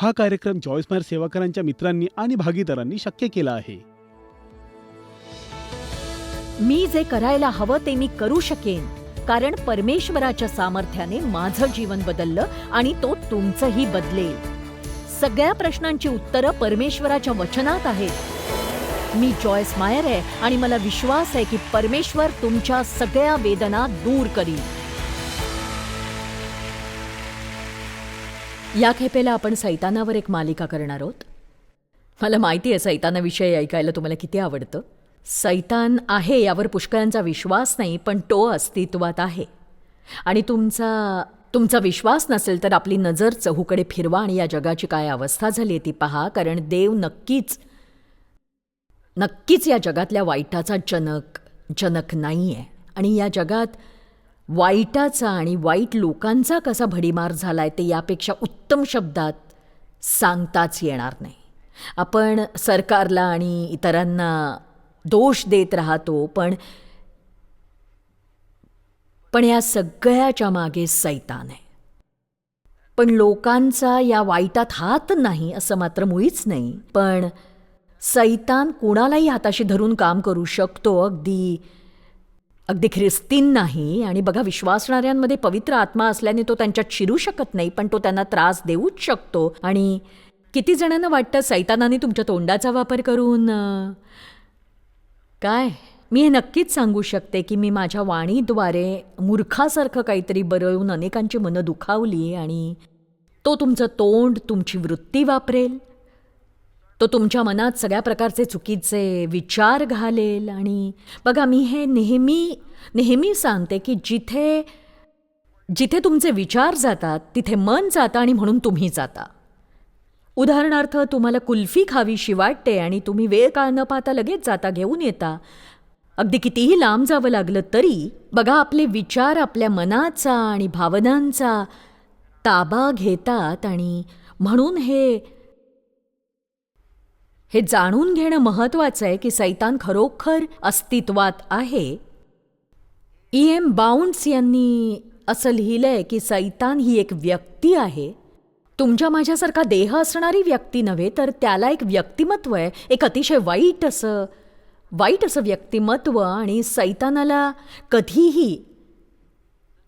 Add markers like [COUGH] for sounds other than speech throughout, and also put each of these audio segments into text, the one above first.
हा कार्यक्रम जॉयस्मायर सेवाकरांच्या मित्रांनी आणि भागीदारांनी शक्य केला आहे. मी जे करायला हवं ते मी करू शकेन कारण परमेश्वराच्या सामर्थ्याने माझं जीवन बदललं आणि तो तुमचंही बदलेल. सगळ्या प्रश्नांची उत्तरं परमेश्वराच्या वचनात आहेत. मी जॉयस मायर आहे आणि मला विश्वास आहे की परमेश्वर तुमच्या सगळ्या वेदना दूर करील. या खेपेला आपण सैतानावर एक मालिका करणार आहोत. मला माहिती आहे सैतानाविषयी ऐकायला तुम्हाला किती आवडतं. सैतान आहे यावर पुष्कळांचा विश्वास नाही पण तो अस्तित्वात आहे. आणि तुमचा तुमचा विश्वास नसेल तर आपली नजर चहूकडे फिरवा आणि या जगाची काय अवस्था झाली आहे ती पहा कारण देव नक्कीच नक्कीच या जगातल्या वाईटाचा जनक जनक नाही आहे आणि या जगात वाईटाचा आणि वाईट लोकांचा कसा भडीमार झाला आहे ते यापेक्षा उत्तम शब्दात सांगताच येणार नाही. आपण सरकारला आणि इतरांना दोष देत राहतो पण पण या सगळ्याच्या मागे सैतान आहे. पण लोकांचा या वाईटात हात नाही असं मात्र मुळीच नाही. पण सैतान कुणालाही हाताशी धरून काम करू शकतो अगदी अगदी ख्रिस्तीन नाही आणि बघा विश्वासणाऱ्यांमध्ये पवित्र आत्मा असल्याने तो त्यांच्यात शिरू शकत नाही पण तो त्यांना त्रास देऊच शकतो. आणि किती जणांना वाटतं सैतानाने तुमच्या तोंडाचा वापर करून काय? मी हे नक्कीच सांगू शकते की मी माझ्या वाणीद्वारे मूर्खासारखं काहीतरी बरळून अनेकांची मनं दुखावली आणि तो तुमचं तोंड तुमची वृत्ती वापरेल. तो तुमच्या मनात सगळ्या प्रकारचे चुकीचे विचार घालेल आणि बघा मी हे नेहमी नेहमी सांगते की जिथे जिथे तुमचे विचार जातात तिथे मन जातं आणि म्हणून तुम्ही जाता. उदाहरणार्थ तुम्हाला कुल्फी खावीशी वाटते आणि तुम्ही वेळ काळ न पाहता लगेच जाता घेऊन येता. अगदी कितीही लांब जावं लागलं तरी बघा आपले विचार आपल्या मनाचा आणि भावनांचा ताबा घेतात आणि म्हणून हे हे जाणून घेणं महत्वाचं आहे की सैतान खरोखर अस्तित्वात आहे. ई. एम. बाउंड्स यांनी असं लिहिलंय की सैतान ही एक व्यक्ती आहे. तुमच्या माझ्यासारखा देह असणारी व्यक्ती नव्हे तर त्याला एक व्यक्तिमत्व आहे. एक अतिशय वाईट असं वाईट असं व्यक्तिमत्व आणि सैतानाला कधीही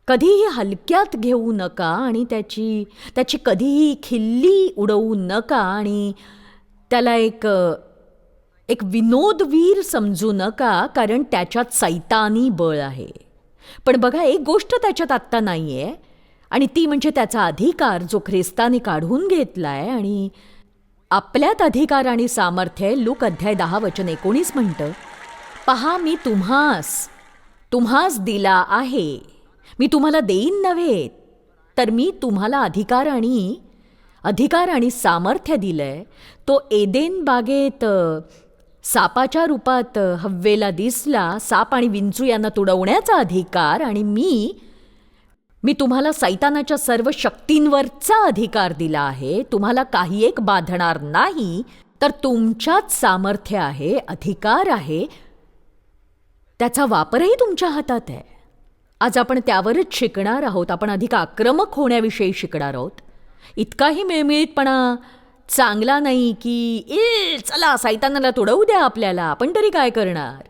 कधीही हलक्यात घेऊ नका आणि त्याची त्याची कधीही खिल्ली उडवू नका आणि त्याला एक एक विनोदवीर समजू नका कारण त्याच्यात सैतानी बळ आहे पण बघा एक गोष्ट त्याच्यात आत्ता नाही आहे आणि ती म्हणजे त्याचा अधिकार जो ख्रिस्ताने काढून घेतला आहे आणि आपल्यात अधिकार आणि सामर्थ्य आहे. लूक अध्याय दहा वचन एकोणीस म्हणतं पहा मी तुम्हास तुम्हास दिला आहे मी तुम्हाला देईन नव्हे तर मी तुम्हाला अधिकार आणि अधिकार आणि सामर्थ्य दिलंय तो एदेन बागेत सापाच्या रूपात हव्वेला दिसला. साप आणि विंचू यांना तुडवण्याचा अधिकार आणि मी मी तुम्हाला सैतानाच्या सर्व शक्तींवरचा अधिकार दिला आहे. तुम्हाला काही एक बाधणार नाही तर तुमच्यात सामर्थ्य आहे अधिकार आहे. त्याचा वापरही तुमच्या हातात आहे. आज आपण त्यावरच शिकणार आहोत. आपण अधिक आक्रमक होण्याविषयी शिकणार आहोत. इतकाही मिळमिळीतपणा. चांगला नाही की ए चला सैतानाला तोडवू द्या आपल्याला आपण तरी काय करणार?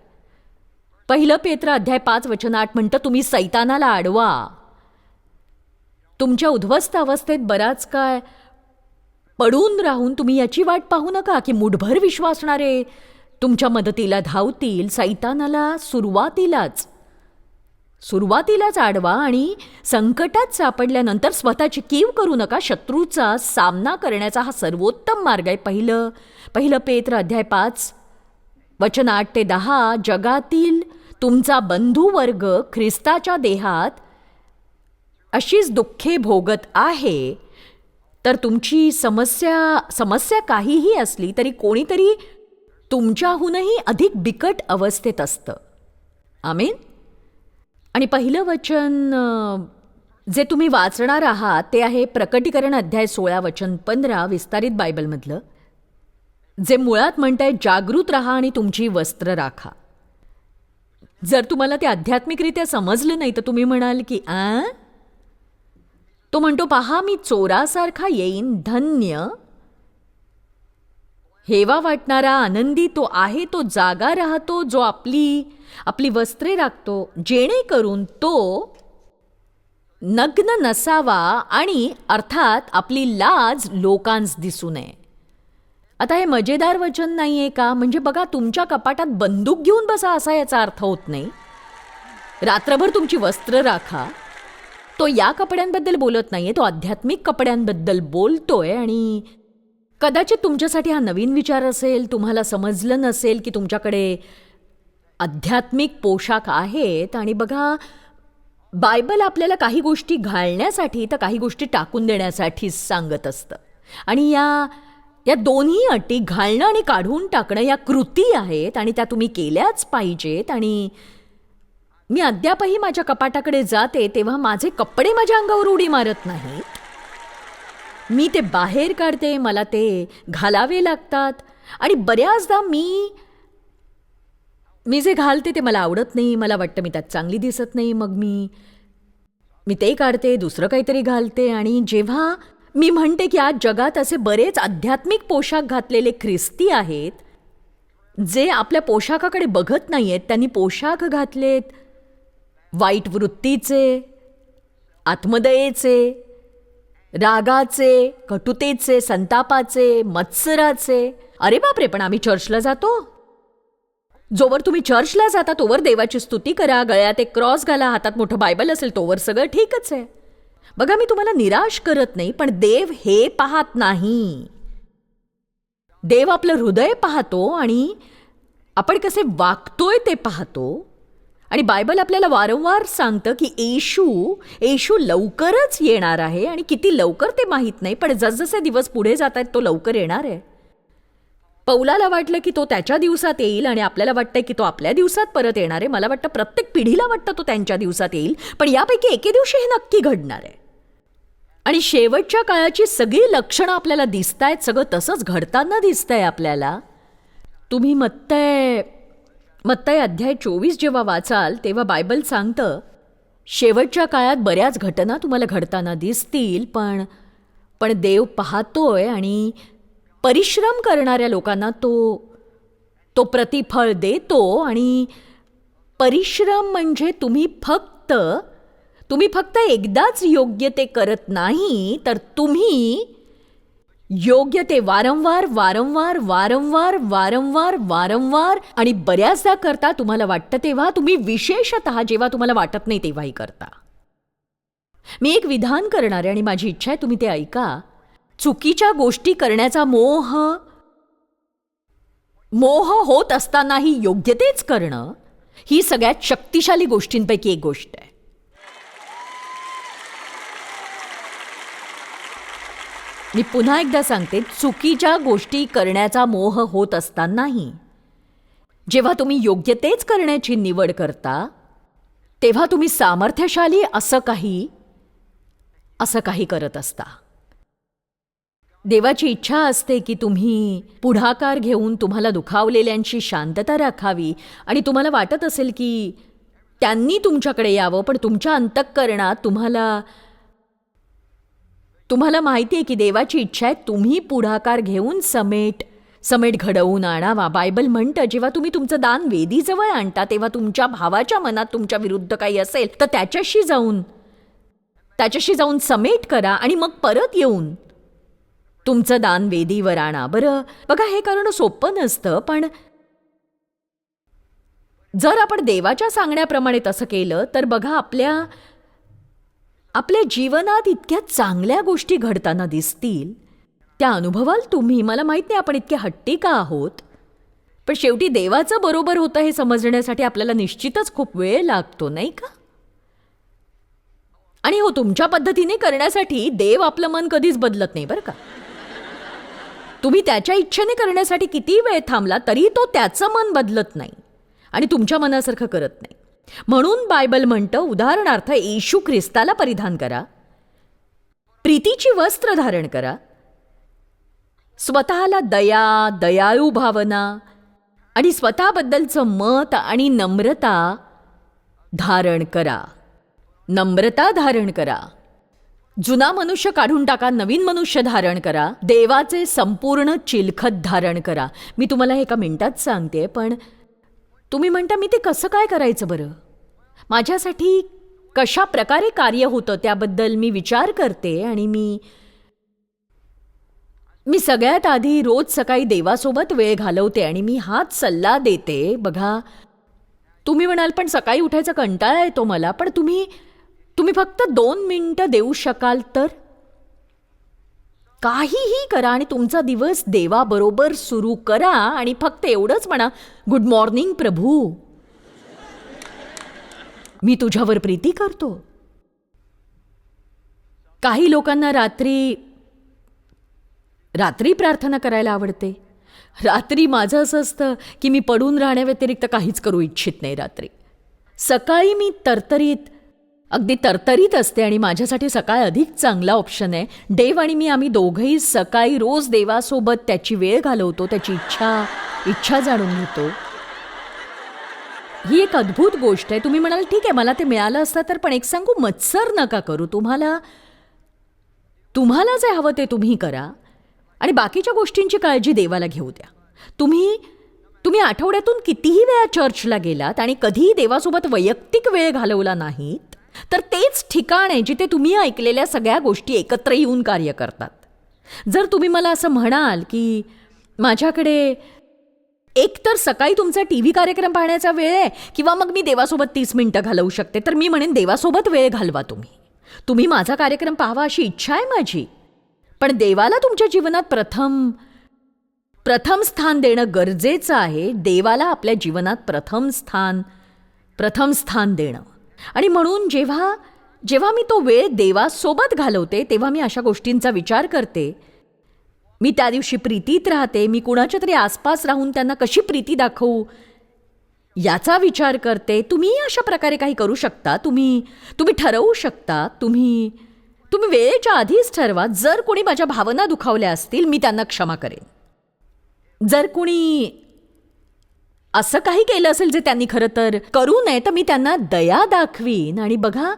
पहिलं पेत्र अध्याय पाच वचन आठ म्हणतं तुम्ही सैतानाला अडवा तुमच्या उद्ध्वस्त अवस्थेत बराच काय पडून राहून तुम्ही याची वाट पाहू नका की मुठभर विश्वासणारे तुमच्या मदतीला धावतील सैतानाला सुरुवातीलाच. सुरुवातीलाच आडवा आणि संकटात सापडल्यानंतर स्वतःची कीव करू नका. शत्रूचा सामना करण्याचा हा सर्वोत्तम मार्ग आहे. पहिलं पहिलं पेत्र अध्याय पाच वचन आठ ते दहा जगातील तुमचा बंधुवर्ग ख्रिस्ताच्या देहात अशीच दुःखे भोगत आहे तर तुमची समस्या समस्या काहीही असली तरी कोणीतरी तुमच्याहूनही अधिक बिकट अवस्थेत असतं. आमेन. आणि पहिलं वचन जे तुम्ही वाचणार आहात ते आहे प्रकटीकरण अध्याय सोळा वचन पंधरा विस्तारित बायबलमधलं जे मुळात म्हणताय जागृत राहा आणि तुमची वस्त्र राखा. जर तुम्हाला ते आध्यात्मिकरित्या समजलं नाही तर तुम्ही म्हणाल की आ? तो म्हणतो पहा मी चोरासारखा येईन धन्य. हेवा वाटणारा आनंदी तो आहे तो जागा राहतो जो आपली आपली वस्त्रे राखतो जेणेकरून तो नग्न नसावा आणि अर्थात आपली लाज लोकांस दिसू नये. आता हे मजेदार वचन नाही आहे का? म्हणजे बघा तुमच्या कपाटात बंदूक घेऊन बसा असा याचा अर्थ होत नाही. रात्रभर तुमची वस्त्र राखा. तो या कपड्यांबद्दल बोलत नाहीये तो आध्यात्मिक कपड्यांबद्दल बोलतोय आणि कदाचित तुमच्यासाठी हा नवीन विचार असेल तुम्हाला समजलं नसेल की तुमच्याकडे आध्यात्मिक पोशाख आहेत आणि बघा बायबल आपल्याला काही गोष्टी घालण्यासाठी तर काही गोष्टी टाकून देण्यासाठीच सांगत असतं. आणि या या दोन्ही अटी घालणं आणि काढून टाकणं या कृती आहेत आणि त्या तुम्ही केल्याच पाहिजेत आणि मी अद्यापही माझ्या कपाटाकडे जाते तेव्हा माझे कपडे माझ्या अंगावर उडी मारत नाहीत. मी ते बाहेर काढते मला ते घालावे लागतात आणि बऱ्याचदा मी मी जे घालते ते मला आवडत नाही. मला वाटतं मी त्यात चांगली दिसत नाही. मग मी मी ते काढते दुसरं काहीतरी घालते. आणि जेव्हा मी म्हणते की आज जगात असे बरेच आध्यात्मिक पोशाख घातलेले ख्रिस्ती आहेत जे आपल्या पोशाखाकडे बघत नाही आहेत त्यांनी पोशाख घातलेत वाईट वृत्तीचे आत्मदयेचे रागाचे कटुतेचे संतापाचे मत्सराचे. अरे बापरे पण आम्ही चर्चला जातो. जोवर तुम्ही चर्चला जाता तोवर देवाची स्तुती करा गळ्यात एक क्रॉस घाला हातात मोठं बायबल असेल तोवर सगळं ठीकच आहे. बघा मी तुम्हाला निराश करत नाही पण देव हे पाहत नाही. देव आपलं हृदय पाहतो आणि आपण कसे वागतोय ते पाहतो. आणि बायबल आपल्याला वारंवार सांगतं की येशू येशू लवकरच येणार आहे आणि किती लवकर ते माहीत नाही पण जसजसे दिवस पुढे जात आहेत तो लवकर येणार आहे. पौलाला वाटलं की तो त्याच्या दिवसात येईल आणि आपल्याला वाटतंय की तो आपल्या दिवसात परत येणार आहे. मला वाटतं प्रत्येक पिढीला वाटतं तो त्यांच्या दिवसात येईल पण यापैकी एके दिवशी हे नक्की घडणार आहे. आणि शेवटच्या काळाची सगळी लक्षणं आपल्याला दिसत आहेत सगळं तसंच घडताना दिसतंय आपल्याला. तुम्ही मत्तय मत्तय अध्याय चोवीस जेव्हा वाचाल तेव्हा बायबल सांगतं शेवटच्या काळात बऱ्याच घटना तुम्हाला घडताना दिसतील पण पण देव पाहतोय आणि परिश्रम करणाऱ्या लोकांना तो तो प्रतिफळ देतो आणि परिश्रम म्हणजे तुम्ही फक्त तुम्ही फक्त एकदाच योग्य ते करत नाही तर तुम्ही योग्य ते वारंवार वारंवार वारंवार वारंवार वारंवार आणि बऱ्याचदा करता तुम्हाला वाटतं तेव्हा तुम्ही विशेषत जेव्हा तुम्हाला वाटत नाही तेव्हाही करता. मी एक विधान करणार आहे आणि माझी इच्छा आहे तुम्ही ते ऐका. चुकीच्या गोष्टी करण्याचा मोह मोह होत असतानाही योग्य तेच करणं ही सगळ्यात शक्तिशाली गोष्टींपैकी एक गोष्ट आहे. मी पुन्हा एकदा सांगते चुकीच्या गोष्टी करण्याचा मोह होत असतानाही जेव्हा तुम्ही योग्य तेच करण्याची निवड करता तेव्हा तुम्ही सामर्थ्यशाली असं काही असं काही करत असता. देवाची इच्छा असते की तुम्ही पुढाकार घेऊन तुम्हाला दुखावलेल्यांची शांतता राखावी. आणि तुम्हाला वाटत असेल की त्यांनी तुमच्याकडे यावं पण तुमच्या अंतःकरणात तुम्हाला तुम्हाला माहिती आहे की देवाची इच्छा आहे तुम्ही पुढाकार घेऊन समेट समेट घडवून आणावा. बायबल म्हणतं जेव्हा तुम्ही तुमचं दान वेदीजवळ आणता तेव्हा तुमच्या भावाच्या मनात तुमच्या विरुद्ध काही असेल तर त्याच्याशी जाऊन त्याच्याशी जाऊन समेट करा आणि मग परत येऊन तुमचं दान वेदीवर आणा. बरं बघा हे करणं सोपं नसतं पण जर आपण देवाच्या सांगण्याप्रमाणे तसं केलं तर बघा आपल्या आपल्या जीवनात इतक्या चांगल्या गोष्टी घडताना दिसतील. त्या अनुभवाल तुम्ही. मला माहीत नाही आपण इतके हट्टी का आहोत. पण शेवटी देवाचं बरोबर होतं हे समजण्यासाठी आपल्याला निश्चितच खूप वेळ लागतो नाही का? आणि हो तुमच्या पद्धतीने करण्यासाठी देव आपलं मन कधीच बदलत नाही बरं का? तुम्ही त्याच्या इच्छेने करण्यासाठी किती वेळ थांबला तरी तो त्याचं मन बदलत नाही आणि तुमच्या मनासारखं करत नाही. म्हणून बायबल म्हणतं उदाहरणार्थ येशू ख्रिस्ताला परिधान करा. प्रीतीची वस्त्र धारण करा. स्वतःला दया दयाळू भावना आणि स्वतःबद्दलचं मत आणि नम्रता धारण करा. नम्रता धारण करा. जुना मनुष्य काढून टाका नवीन मनुष्य धारण करा देवाचे संपूर्ण चिलखत धारण करा. मी तुम्हाला एका मिनिटात सांगते पण तुम्ही म्हणता मी ते कसं काय करायचं बरं? माझ्यासाठी कशा प्रकारे कार्य होतं त्याबद्दल मी विचार करते आणि मी मी सगळ्यात आधी रोज सकाळी देवासोबत वेळ घालवते आणि मी हाच सल्ला देते. बघा तुम्ही म्हणाल पण सकाळी उठायचा कंटाळा येतो मला. पण तुम्ही तुम्ही फक्त दोन मिनटं देऊ शकाल तर? काहीही करा आणि तुमचा दिवस देवाबरोबर सुरू करा आणि फक्त एवढंच म्हणा गुड मॉर्निंग प्रभू. मी तुझ्यावर प्रीती करतो. काही लोकांना रात्री रात्री प्रार्थना करायला आवडते. रात्री माझं असं असतं की मी पडून राहण्याव्यतिरिक्त काहीच करू इच्छित नाही रात्री. सकाळी मी तरतरीत अगदी तरतरीत असते आणि माझ्यासाठी सकाळ अधिक चांगला ऑप्शन आहे. देव आणि मी आम्ही दोघंही सकाळी रोज देवासोबत त्याची वेळ घालवतो त्याची इच्छा इच्छा जाणून घेतो. ही एक अद्भुत गोष्ट आहे. तुम्ही म्हणाल ठीक आहे मला ते मिळालं असतं तर पण एक सांगू मत्सर नका करू. तुम्हाला तुम्हाला जे हवं ते तुम्ही करा. आणि बाकीच्या गोष्टींची काळजी देवाला घेऊ द्या. तुम्ही तुम्ही आठवड्यातून कितीही वेळा चर्चला गेलात आणि कधीही देवासोबत वैयक्तिक वेळ घालवला नाहीत तर तेच ठिकाण आहे जिथे तुम्ही ऐकलेल्या सगळ्या गोष्टी एकत्र येऊन कार्य करतात. जर तुम्ही मला असं म्हणाल की माझ्याकडे एक तर सकाळी तुमचा टी व्ही कार्यक्रम पाहण्याचा वेळ आहे किंवा मग मी देवासोबत तीस मिनटं घालवू शकते तर मी म्हणेन देवासोबत वेळ घालवा तुम्ही. तुम्ही माझा कार्यक्रम पाहावा अशी इच्छा आहे माझी. पण देवाला तुमच्या जीवनात प्रथम प्रथम स्थान देणं गरजेचं आहे. देवाला आपल्या जीवनात प्रथम स्थान प्रथम स्थान देणं. आणि म्हणून जेव्हा जेव्हा मी तो वेळ देवासोबत घालवते तेव्हा मी अशा गोष्टींचा विचार करते. मी त्या दिवशी प्रीतीत राहते मी कुणाच्या तरी आसपास राहून त्यांना कशी प्रीती दाखवू याचा विचार करते. तुम्ही अशा प्रकारे काही करू शकता. तुम्ही तुम्ही ठरवू शकता. तुम्ही तुम्ही वेळेच्या आधीच ठरवा. जर कोणी माझ्या भावना दुखावल्या असतील मी त्यांना क्षमा करेन. जर कुणी असं काही केलं असेल जे त्यांनी खरं तर करू नये तर मी त्यांना दया दाखवीन. आणि बघा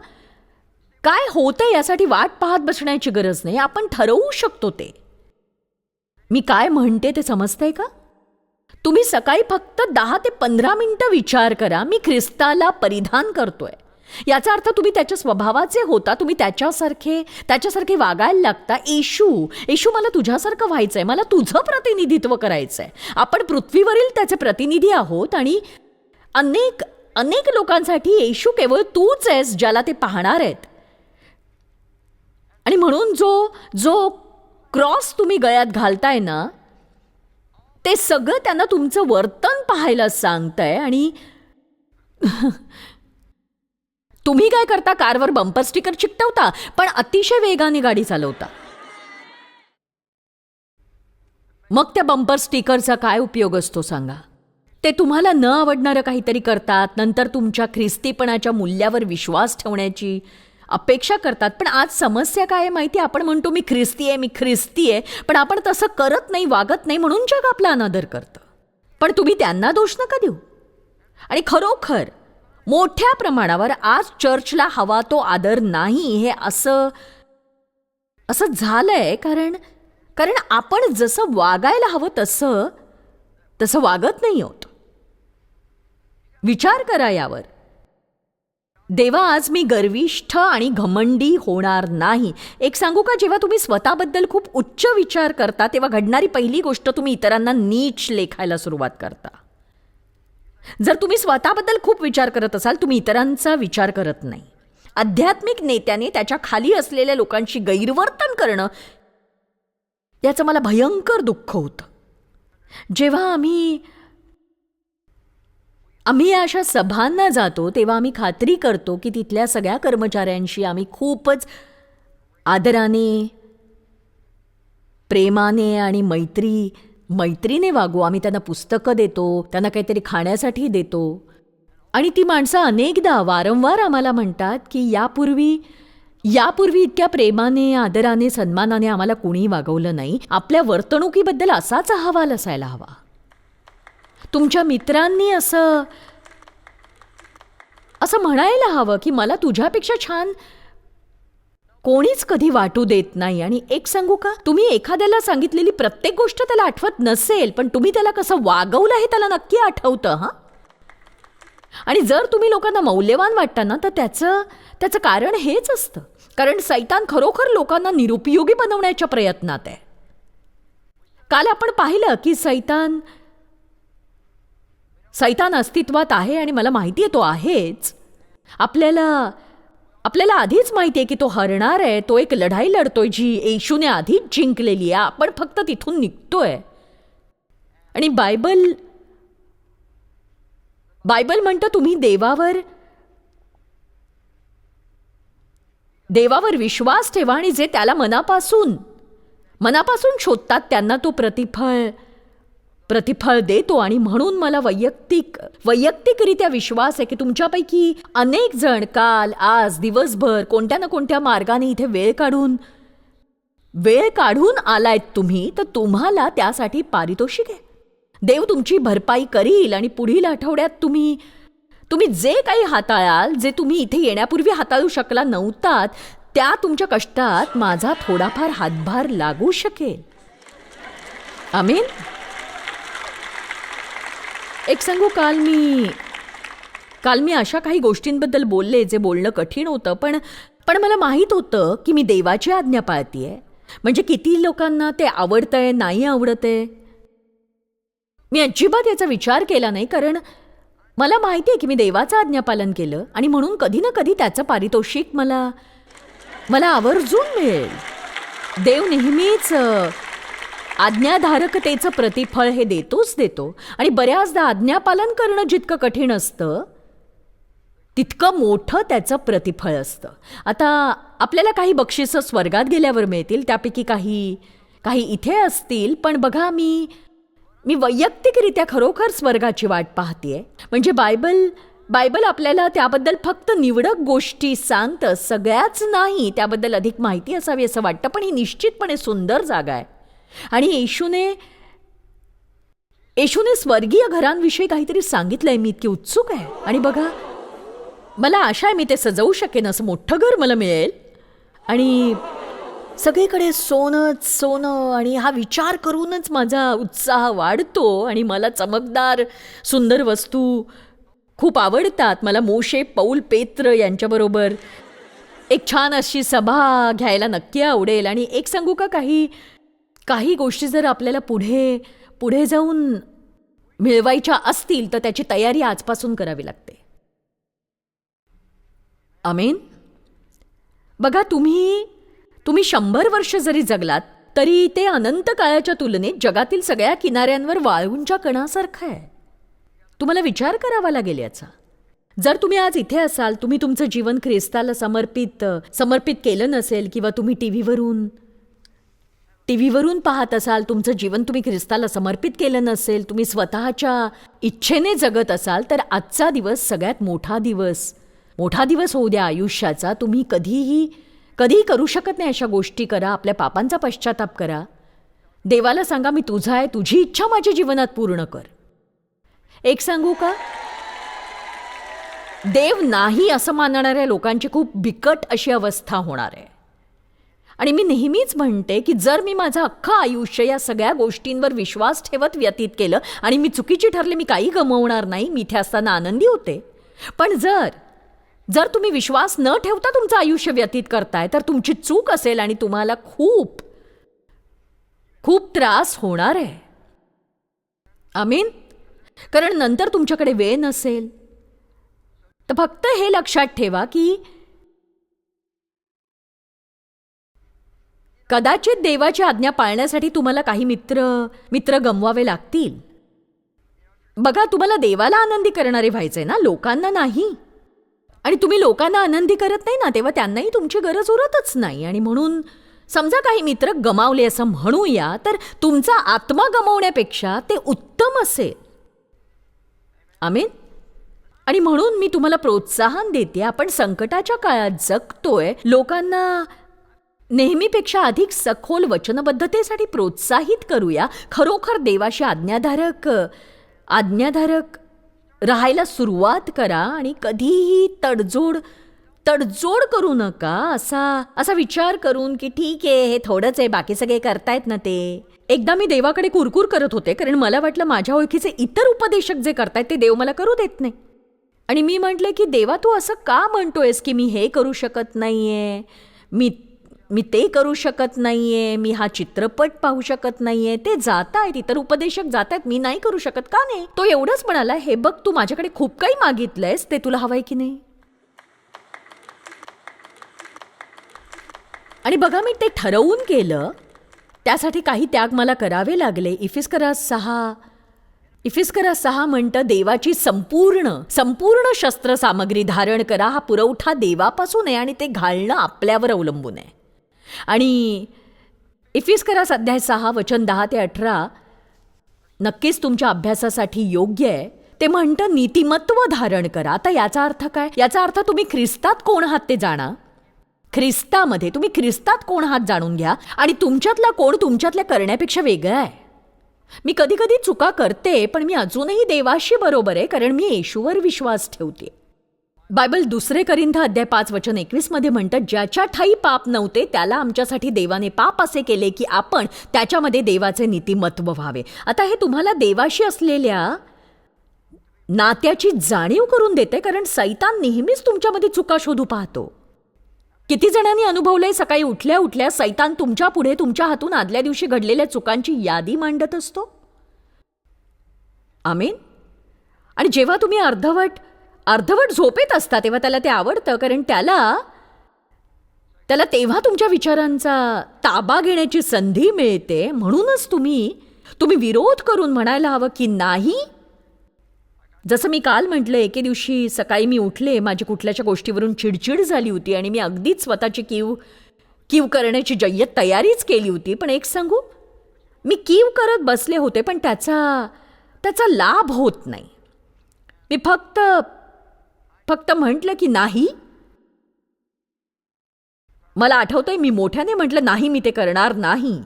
काय होतं यासाठी वाट पाहत बसण्याची गरज नाही आपण ठरवू शकतो ते. मी काय म्हणते ते समजतंय का? तुम्ही सकाळी फक्त दहा ते पंधरा मिनटं विचार करा मी ख्रिस्ताला परिधान करतोय. याचा अर्थ तुम्ही त्याच्या स्वभावाचे होता तुम्ही त्याच्यासारखे त्याच्यासारखे वागायला लागता. येशू येशू मला तुझ्यासारखं व्हायचंय मला तुझं प्रतिनिधित्व करायचंय. आपण पृथ्वीवरील त्याचे प्रतिनिधी आहोत आणि अनेक अनेक लोकांसाठी येशू केवळ तूच आहेस ज्याला ते पाहणार आहेत. आणि म्हणून जो जो क्रॉस तुम्ही गळ्यात घालताय ना ते सगळं त्यांना तुमचं वर्तन पाहायला सांगतंय आणि [LAUGHS] तुम्ही काय करता? कारवर बंपर स्टिकर चिकटवता पण अतिशय वेगाने गाडी चालवता. मग त्या बंपर स्टिकरचा काय उपयोग असतो सांगा? ते तुम्हाला न आवडणारं काहीतरी करतात नंतर तुमच्या ख्रिस्तीपणाच्या मूल्यावर विश्वास ठेवण्याची अपेक्षा करतात. पण आज समस्या काय आहे माहिती? आहे? आपण म्हणतो मी ख्रिस्ती आहे मी ख्रिस्ती आहे. पण आपण तसं करत नाही वागत नाही म्हणून जग आपला अनादर करतं. पण तुम्ही त्यांना दोष नका देऊ. आणि खरोखर मोठ्या प्रमाणावर आज चर्चला हवा तो आदर नाही हे असं असं झालंय. कारण कारण आपण जसं वागायला हवं तसं तसं वागत नाही होत विचार करा यावर. देवा आज मी गर्विष्ठ आणि घमंडी होणार नाही. एक सांगू का जेव्हा तुम्ही स्वतःबद्दल खूप उच्च विचार करता तेव्हा घडणारी पहिली गोष्ट तुम्ही इतरांना नीच लेखायला सुरुवात करता. जर तुम्ही स्वतःबद्दल खूप विचार करत असाल तुम्ही इतरांचा विचार करत नाही. आध्यात्मिक नेत्याने त्याच्याखाली असलेल्या लोकांशी गैरवर्तन करणं याचं मला भयंकर दुःख होतं. जेव्हा आम्ही आम्ही अशा सभांना जातो तेव्हा आम्ही खात्री करतो की तिथल्या सगळ्या कर्मचाऱ्यांशी आम्ही खूपच आदराने प्रेमाने आणि मैत्री मैत्रीने वागू. आम्ही त्यांना पुस्तकं देतो त्यांना काहीतरी खाण्यासाठी देतो. आणि ती माणसं अनेकदा वारंवार आम्हाला म्हणतात की यापूर्वी यापूर्वी इतक्या प्रेमाने आदराने सन्मानाने आम्हाला कुणी वागवलं नाही. आपल्या वर्तणुकीबद्दल असाच अहवाल असायला हवा. तुमच्या मित्रांनी असं असं म्हणायला हवं की मला तुझ्यापेक्षा छान कोणीच कधी वाटू देत नाही. आणि एक सांगू का? तुम्ही एखाद्याला सांगितलेली प्रत्येक गोष्ट त्याला आठवत नसेल पण तुम्ही त्याला कसं वागवलं हे त्याला नक्की आठवतं हां? आणि जर तुम्ही लोकांना मौल्यवान वाटता ना तर त्याचं त्याचं कारण हेच असतं. कारण सैतान खरोखर लोकांना निरुपयोगी बनवण्याच्या प्रयत्नात आहे. काल आपण पाहिलं की सैतान सैतान अस्तित्वात आहे आणि मला माहिती आहे तो आहेच. आपल्याला आपल्याला आधीच माहिती आहे की तो हरणार आहे तो एक लढाई लढतोय जी येशूने आधीच जिंकलेली आहे. आपण फक्त तिथून निघतोय. आणि बायबल बायबल म्हणतं तुम्ही देवावर देवावर विश्वास ठेवा आणि जे त्याला मनापासून मनापासून शोधतात त्यांना तो प्रतिफळ. प्रतिफळ देतो आणि म्हणून मला वैयक्तिक वैयक्तिकरित्या विश्वास आहे की तुमच्यापैकी अनेक जण काल आज दिवसभर कोणत्या ना कोणत्या मार्गाने इथे वेळ काढून वेळ काढून आलायत तुम्ही तर तुम्हाला त्यासाठी पारितोषिक आहे. देव तुमची भरपाई करील आणि पुढील आठवड्यात तुम्ही तुम्ही जे काही हाताळाल जे तुम्ही इथे येण्यापूर्वी हाताळू शकला नव्हतात त्या तुमच्या कष्टात माझा थोडाफार हातभार लागू शकेल. आमीन. एक सांगू काल मी काल मी अशा काही गोष्टींबद्दल बोलले जे बोलणं कठीण होतं पण पण मला माहीत होतं की मी देवाची आज्ञा पाळतीये. म्हणजे किती लोकांना ते आवडतंय नाही आवडतंय? मी अजिबात याचा विचार केला नाही कारण मला माहिती आहे की मी देवाचं आज्ञापालन केलं आणि म्हणून कधी ना कधी त्याचं पारितोषिक मला मला आवर्जून मिळेल. देव नेहमीच आज्ञाधारकतेचं प्रतिफळ हे देतोच देतो. आणि बऱ्याचदा आज्ञापालन करणं जितकं कठीण असतं तितकं मोठं त्याचं प्रतिफळ असतं. आता आपल्याला काही बक्षिसं स्वर्गात गेल्यावर मिळतील त्यापैकी काही काही इथे असतील पण बघा मी मी वैयक्तिकरित्या खरोखर स्वर्गाची वाट पाहतेय. म्हणजे बायबल बायबल आपल्याला त्याबद्दल फक्त निवडक गोष्टी सांगतं सगळ्याच नाही त्याबद्दल अधिक माहिती असावी असं वाटतं पण ही निश्चितपणे सुंदर जागा आहे. आणि येशूने येशूने स्वर्गीय घरांविषयी काहीतरी सांगितलंय मी इतकी उत्सुक आहे. आणि बघा मला आशा आहे मी ते सजवू शकेन असं मोठं घर मला मिळेल. आणि सगळीकडे सोनंच सोनं आणि हा विचार करूनच माझा उत्साह वाढतो आणि मला चमकदार सुंदर वस्तू खूप आवडतात. मला मोशे पौल पेत्र यांच्याबरोबर एक छान अशी सभा घ्यायला नक्की आवडेल. आणि एक सांगू का काही काही गोष्टी जर आपल्याला पुढे पुढे जाऊन मिळवायच्या असतील तर त्याची तयारी आजपासून करावी लागते. अमेन बघा तुम्ही तुम्ही शंभर वर्ष जरी जगलात तरी ते अनंत काळाच्या तुलनेत जगातील सगळ्या किनाऱ्यांवर वाळूंच्या कणासारखं आहे. तुम्हाला विचार करावा लागेल याचा. जर तुम्ही आज इथे असाल तुम्ही तुमचं जीवन ख्रिस्ताला समर्पित समर्पित केलं नसेल किंवा तुम्ही टी व्हीवरून टी व्हीवरून पाहत असाल तुमचं जीवन तुम्ही ख्रिस्ताला समर्पित केलं नसेल तुम्ही स्वतःच्या इच्छेने जगत असाल तर आजचा दिवस सगळ्यात मोठा दिवस. मोठा दिवस होऊ द्या आयुष्याचा. तुम्ही कधीही कधीही करू शकत नाही अशा गोष्टी करा. आपल्या पापांचा पश्चाताप करा. देवाला सांगा मी तुझा आहे. तुझी इच्छा माझ्या जीवनात पूर्ण कर. एक सांगू का? देव नाही असं मानणाऱ्या लोकांची खूप बिकट अशी अवस्था होणार आहे. आणि मी नेहमीच म्हणते की जर मी माझं अख्खं आयुष्य या सगळ्या गोष्टींवर विश्वास ठेवत व्यतीत केलं आणि मी चुकीची ठरले मी काही गमवणार नाही मी इथे असताना आनंदी होते. पण जर जर तुम्ही विश्वास न ठेवता तुमचं आयुष्य व्यतीत करताय तर तुमची चूक असेल आणि तुम्हाला खूप खूप त्रास होणार आहे. आमीन? कारण नंतर तुमच्याकडे वेळ नसेल. तर फक्त हे लक्षात ठेवा की कदाचित देवाची आज्ञा पाळण्यासाठी तुम्हाला काही मित्र मित्र गमवावे लागतील. बघा तुम्हाला देवाला आनंदी करणारे व्हायचे ना? लोकांना नाही. आणि तुम्ही लोकांना आनंदी करत नाही ना तेव्हा त्यांनाही तुमची गरज उरतच नाही. आणि म्हणून समजा काही मित्र गमावले असं म्हणूया तर तुमचा आत्मा गमावण्यापेक्षा ते उत्तम असेल. आमेन? आणि म्हणून मी तुम्हाला प्रोत्साहन देते आपण संकटाच्या काळात जगतोय लोकांना नेहमीपेक्षा अधिक सखोल वचनबद्धतेसाठी प्रोत्साहित करूया खरोखर देवाशी आज्ञाधारक आज्ञाधारक राहायला सुरुवात करा आणि कधीही तडजोड तडजोड करू नका असा असा विचार करून की ठीक आहे हे थोडंच आहे बाकी सगळे करतायत ना ते. एकदा मी देवाकडे कुरकुर करत होते कारण मला वाटलं माझ्या ओळखीचे इतर उपदेशक जे करतायत ते देव मला करू देत नाही. आणि मी म्हटलं की देवा तू असं का म्हणतोयस की मी हे करू शकत नाहीये? मी मी ते करू शकत नाही आहे मी हा चित्रपट पाहू शकत नाही आहे ते जात आहेत इतर उपदेशक जात आहेत मी नाही करू शकत का नाही? तो एवढंच म्हणाला हे बघ तू माझ्याकडे खूप काही मागितलंयस ते तुला हवंय की नाही? आणि बघा मी ते ठरवून केलं. त्यासाठी काही त्याग मला करावे लागले. इफिस्करा सहा इफिस्करा सहा म्हणतं देवाची संपूर्ण संपूर्ण शस्त्रसामग्री धारण करा हा पुरवठा देवापासून आहे आणि ते घालणं आपल्यावर अवलंबून आहे. आणि इफिस्करा अध्याय सहा वचन दहा ते अठरा नक्कीच तुमच्या अभ्यासासाठी योग्य आहे. ते म्हणतं नीतिमत्व धारण करा. आता याचा अर्थ काय? याचा अर्थ तुम्ही ख्रिस्तात कोण आहात ते जाणा. ख्रिस्तामध्ये तुम्ही ख्रिस्तात कोण आहात जाणून घ्या. आणि तुमच्यातला कोण तुमच्यातल्या करण्यापेक्षा वेगळा आहे. मी कधी कधी चुका करते पण मी अजूनही देवाशी बरोबर आहे कारण मी येशूवर विश्वास ठेवते. बायबल दुसरे करिंथ अध्याय पाच वचन एकवीसमध्ये म्हणतात ज्याच्या ठाई पाप नव्हते त्याला आमच्यासाठी देवाने पाप असे केले की आपण त्याच्यामध्ये देवाचे नीतिमत्व व्हावे. आता हे तुम्हाला देवाशी असलेल्या नात्याची जाणीव करून देते कारण सैतान नेहमीच तुमच्यामध्ये चुका शोधू पाहतो. किती जणांनी अनुभवलंय सकाळी उठल्या उठल्या सैतान तुमच्यापुढे तुमच्या हातून आदल्या दिवशी घडलेल्या चुकांची यादी मांडत असतो? आमेन. आणि जेव्हा तुम्ही अर्धवट अर्धवट झोपेत असता तेव्हा त्याला ते आवडतं कारण त्याला त्याला तेव्हा तुमच्या विचारांचा ताबा घेण्याची संधी मिळते. म्हणूनच तुम्ही तुम्ही विरोध करून म्हणायला हवं की नाही. जसं मी काल म्हटलं एके दिवशी सकाळी मी उठले माझी कुठल्याच्या गोष्टीवरून चिडचिड झाली होती आणि मी अगदीच स्वतःची कीव कीव करण्याची जय्यत तयारीच केली होती. पण एक सांगू मी कीव करत बसले होते पण त्याचा त्याचा लाभ होत नाही. मी फक्त फक्त म्हटलं की नाही? मला आठवतंय मी मोठ्याने म्हटलं नाही मी ते करणार नाही.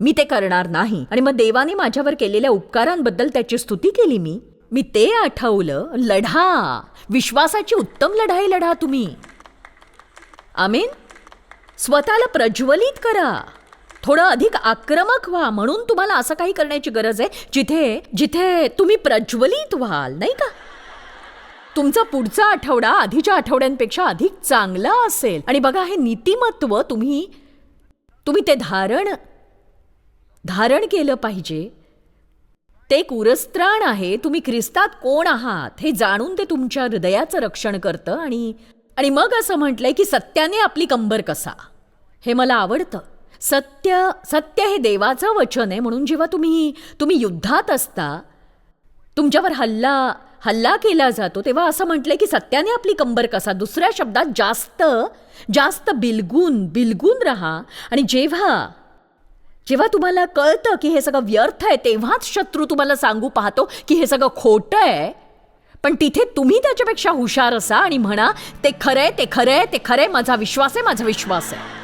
मी ते करणार नाही. आणि मग देवाने माझ्यावर केलेल्या उपकारांबद्दल त्याची स्तुती केली मी. मी ते आठवलं लढा. विश्वासाची उत्तम लढाई लढा तुम्ही. आमीन? स्वतःला प्रज्वलित करा. थोडं अधिक आक्रमक व्हा. म्हणून तुम्हाला असं काही करण्याची गरज आहे जिथे जिथे तुम्ही प्रज्वलित व्हाल नाही का? तुमचा पुढचा आठवडा आधीच्या आठवड्यांपेक्षा अधिक चांगला असेल. आणि बघा हे नीतिमत्व तुम्ही तुम्ही ते धारण धारण केलं पाहिजे. ते एक उरस्त्राण आहे. तुम्ही ख्रिस्तात कोण आहात हे जाणून ते तुमच्या हृदयाचं रक्षण करतं आणि आणि मग असं म्हटलंय की सत्याने आपली कंबर कसा? हे मला आवडतं. सत्य सत्य हे देवाचं वचन आहे म्हणून जेव्हा तुम्ही तुम्ही युद्धात असता तुमच्यावर हल्ला हल्ला केला जातो तेव्हा असं म्हटलंय की सत्याने आपली कंबर कसा? दुसऱ्या शब्दात जास्त जास्त बिलगून बिलगून राहा. आणि जेव्हा जेव्हा तुम्हाला कळतं की हे सगळं व्यर्थ आहे तेव्हाच शत्रू तुम्हाला सांगू पाहतो की हे सगळं खोटं आहे. पण तिथे तुम्ही त्याच्यापेक्षा हुशार असा आणि म्हणा ते खरंय ते खरंय ते खरंय माझा विश्वास आहे माझा विश्वास आहे.